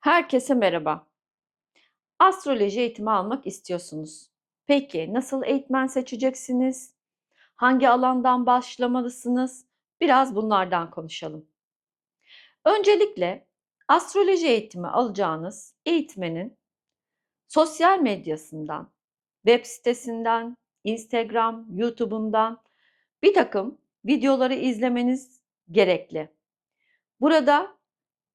Herkese merhaba. Astroloji eğitimi almak istiyorsunuz. Peki nasıl eğitmen seçeceksiniz? Hangi alandan başlamalısınız? Biraz bunlardan konuşalım. Öncelikle astroloji eğitimi alacağınız eğitmenin sosyal medyasından, web sitesinden, Instagram, YouTube'undan bir takım videoları izlemeniz gerekli. Burada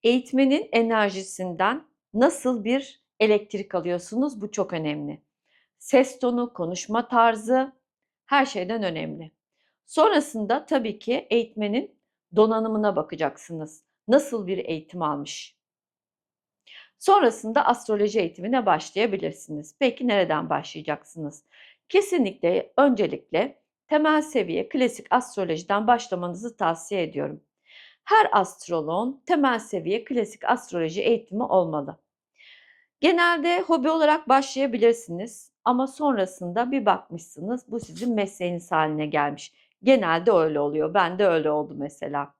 eğitmenin enerjisinden nasıl bir elektrik alıyorsunuz? Bu çok önemli. Ses tonu, konuşma tarzı her şeyden önemli. Sonrasında tabii ki eğitmenin donanımına bakacaksınız. Nasıl bir eğitim almış? Sonrasında astroloji eğitimine başlayabilirsiniz. Peki nereden başlayacaksınız? Kesinlikle öncelikle temel seviye klasik astrolojiden başlamanızı tavsiye ediyorum. Her astroloğun temel seviye klasik astroloji eğitimi olmalı. Genelde hobi olarak başlayabilirsiniz ama sonrasında bir bakmışsınız bu sizin mesleğiniz haline gelmiş. Genelde öyle oluyor. Ben de öyle oldu mesela.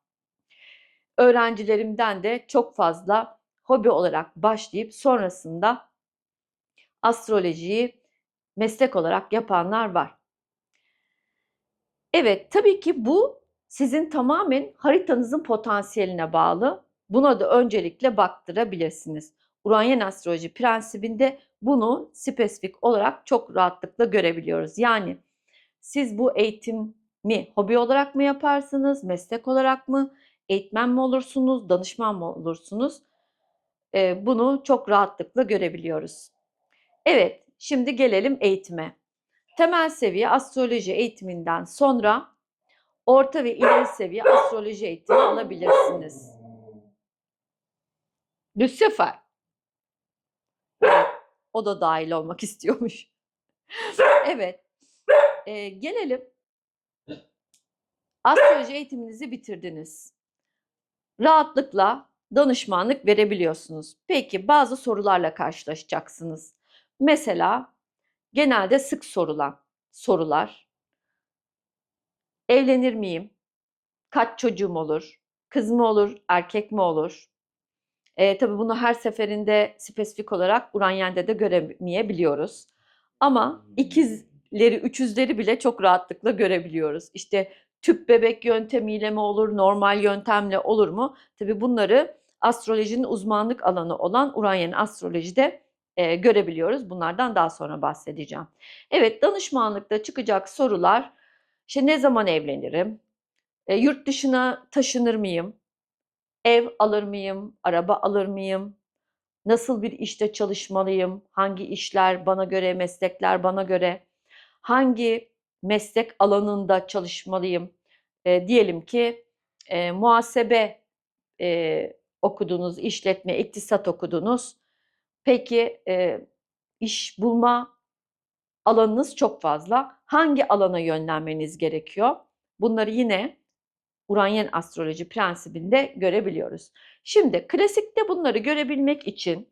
Öğrencilerimden de çok fazla hobi olarak başlayıp sonrasında astrolojiyi meslek olarak yapanlar var. Evet, tabii ki bu sizin tamamen haritanızın potansiyeline bağlı. Buna da öncelikle baktırabilirsiniz. Uranyen astroloji prensibinde bunu spesifik olarak çok rahatlıkla görebiliyoruz. Yani siz bu eğitimi hobi olarak mı yaparsınız, meslek olarak mı, eğitmen mi olursunuz, danışman mı olursunuz? Ee, bunu çok rahatlıkla görebiliyoruz. Evet, şimdi gelelim eğitime. Temel seviye astroloji eğitiminden sonra orta ve ileri seviye astroloji eğitimi alabilirsiniz. Lucifer. O da dahil olmak istiyormuş. evet. Ee, gelelim. Astroloji eğitiminizi bitirdiniz. Rahatlıkla danışmanlık verebiliyorsunuz. Peki bazı sorularla karşılaşacaksınız. Mesela genelde sık sorulan sorular. Evlenir miyim? Kaç çocuğum olur? Kız mı olur? Erkek mi olur? E, tabii bunu her seferinde spesifik olarak Uranyen'de de göremeyebiliyoruz. Ama ikizleri, üçüzleri bile çok rahatlıkla görebiliyoruz. İşte tüp bebek yöntemiyle mi olur, normal yöntemle olur mu? Tabii bunları astrolojinin uzmanlık alanı olan Uranyen astrolojide e, görebiliyoruz. Bunlardan daha sonra bahsedeceğim. Evet, danışmanlıkta çıkacak sorular, işte ne zaman evlenirim, e, yurt dışına taşınır mıyım, ev alır mıyım, araba alır mıyım, nasıl bir işte çalışmalıyım, hangi işler bana göre, meslekler bana göre, hangi meslek alanında çalışmalıyım, e, diyelim ki e, muhasebe e, okudunuz, işletme, iktisat okudunuz. Peki e, iş bulma alanınız çok fazla. Hangi alana yönlenmeniz gerekiyor? Bunları yine Uranyen astroloji prensibinde görebiliyoruz. Şimdi klasikte bunları görebilmek için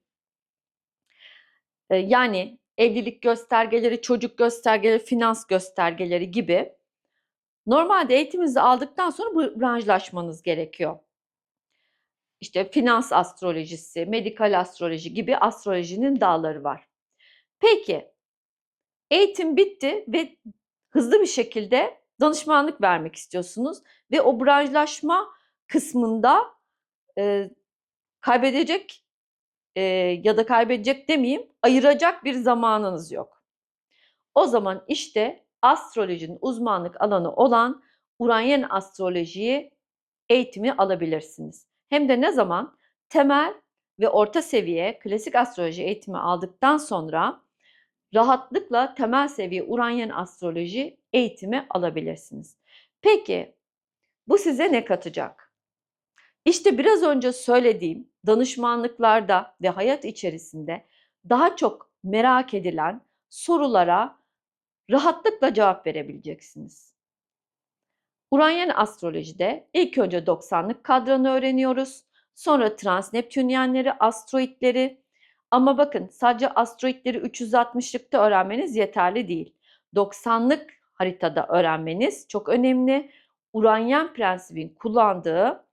e, yani evlilik göstergeleri, çocuk göstergeleri, finans göstergeleri gibi normalde eğitiminizi aldıktan sonra branşlaşmanız gerekiyor işte finans astrolojisi, medikal astroloji gibi astrolojinin dalları var. Peki eğitim bitti ve hızlı bir şekilde danışmanlık vermek istiyorsunuz ve o branşlaşma kısmında e, kaybedecek e, ya da kaybedecek demeyeyim ayıracak bir zamanınız yok. O zaman işte astrolojinin uzmanlık alanı olan Uranyen astrolojiyi eğitimi alabilirsiniz. Hem de ne zaman? Temel ve orta seviye klasik astroloji eğitimi aldıktan sonra rahatlıkla temel seviye Uranyen astroloji eğitimi alabilirsiniz. Peki bu size ne katacak? İşte biraz önce söylediğim danışmanlıklarda ve hayat içerisinde daha çok merak edilen sorulara rahatlıkla cevap verebileceksiniz. Uranyen astrolojide ilk önce 90'lık kadranı öğreniyoruz. Sonra transneptünyenleri, asteroidleri. Ama bakın sadece asteroidleri 360'lıkta öğrenmeniz yeterli değil. 90'lık haritada öğrenmeniz çok önemli. Uranyen prensibin kullandığı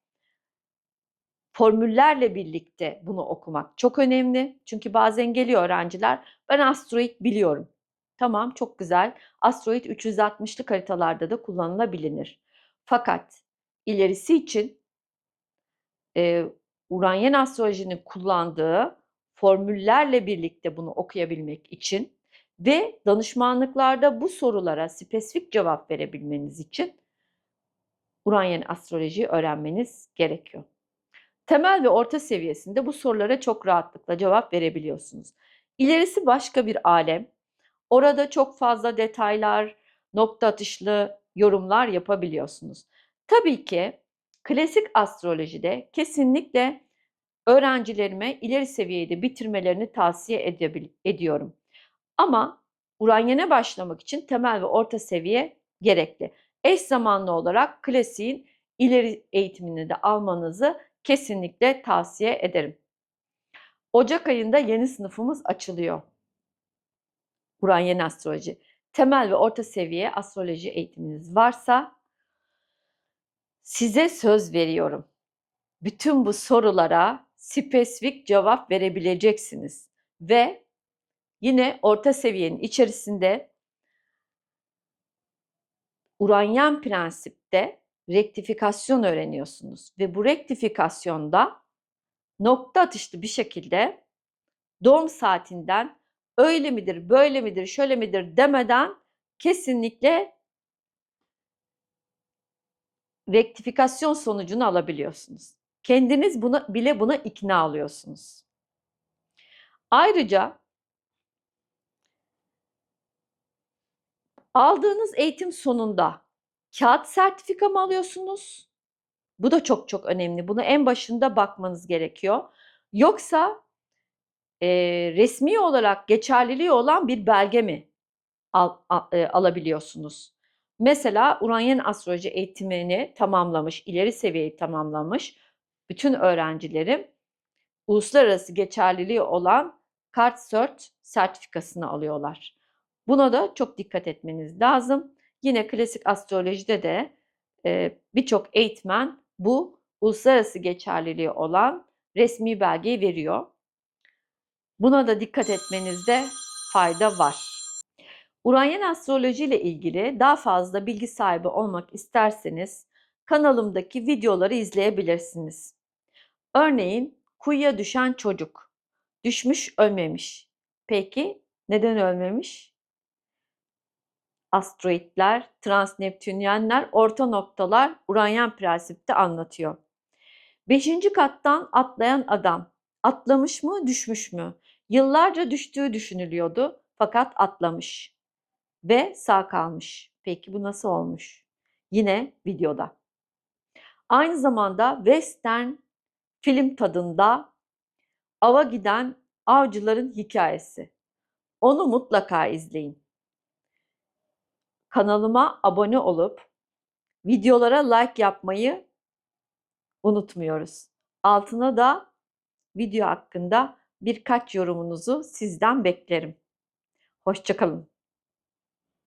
formüllerle birlikte bunu okumak çok önemli. Çünkü bazen geliyor öğrenciler, ben asteroid biliyorum. Tamam, çok güzel. Asteroid 360'lık haritalarda da kullanılabilir. Fakat ilerisi için e, Uranyen astrolojinin kullandığı formüllerle birlikte bunu okuyabilmek için ve danışmanlıklarda bu sorulara spesifik cevap verebilmeniz için Uranyen astrolojiyi öğrenmeniz gerekiyor. Temel ve orta seviyesinde bu sorulara çok rahatlıkla cevap verebiliyorsunuz. İlerisi başka bir alem. Orada çok fazla detaylar, nokta atışlı yorumlar yapabiliyorsunuz. Tabii ki klasik astrolojide kesinlikle öğrencilerime ileri seviyede bitirmelerini tavsiye ediyorum. Ama Uranyen'e başlamak için temel ve orta seviye gerekli. Eş zamanlı olarak klasiğin ileri eğitimini de almanızı kesinlikle tavsiye ederim. Ocak ayında yeni sınıfımız açılıyor. Uranyen Astroloji. Temel ve orta seviye astroloji eğitiminiz varsa size söz veriyorum. Bütün bu sorulara spesifik cevap verebileceksiniz ve yine orta seviyenin içerisinde Uranyen prensipte rektifikasyon öğreniyorsunuz ve bu rektifikasyonda nokta atışlı bir şekilde doğum saatinden öyle midir, böyle midir, şöyle midir demeden kesinlikle rektifikasyon sonucunu alabiliyorsunuz. Kendiniz buna bile buna ikna oluyorsunuz. Ayrıca aldığınız eğitim sonunda kağıt sertifika mı alıyorsunuz? Bu da çok çok önemli. Bunu en başında bakmanız gerekiyor. Yoksa e, resmi olarak geçerliliği olan bir belge mi al, al, e, alabiliyorsunuz? Mesela Uranyen astroloji eğitimini tamamlamış, ileri seviyeyi tamamlamış bütün öğrencilerim uluslararası geçerliliği olan CardCert sertifikasını alıyorlar. Buna da çok dikkat etmeniz lazım. Yine klasik astrolojide de e, birçok eğitmen bu uluslararası geçerliliği olan resmi belgeyi veriyor. Buna da dikkat etmenizde fayda var. Uranyen astroloji ile ilgili daha fazla bilgi sahibi olmak isterseniz kanalımdaki videoları izleyebilirsiniz. Örneğin kuyuya düşen çocuk. Düşmüş ölmemiş. Peki neden ölmemiş? Asteroidler, transneptünyenler, orta noktalar Uranyen prensipte anlatıyor. Beşinci kattan atlayan adam. Atlamış mı, düşmüş mü? Yıllarca düştüğü düşünülüyordu fakat atlamış ve sağ kalmış. Peki bu nasıl olmuş? Yine videoda. Aynı zamanda western film tadında ava giden avcıların hikayesi. Onu mutlaka izleyin. Kanalıma abone olup videolara like yapmayı unutmuyoruz. Altına da video hakkında birkaç yorumunuzu sizden beklerim. Hoşçakalın.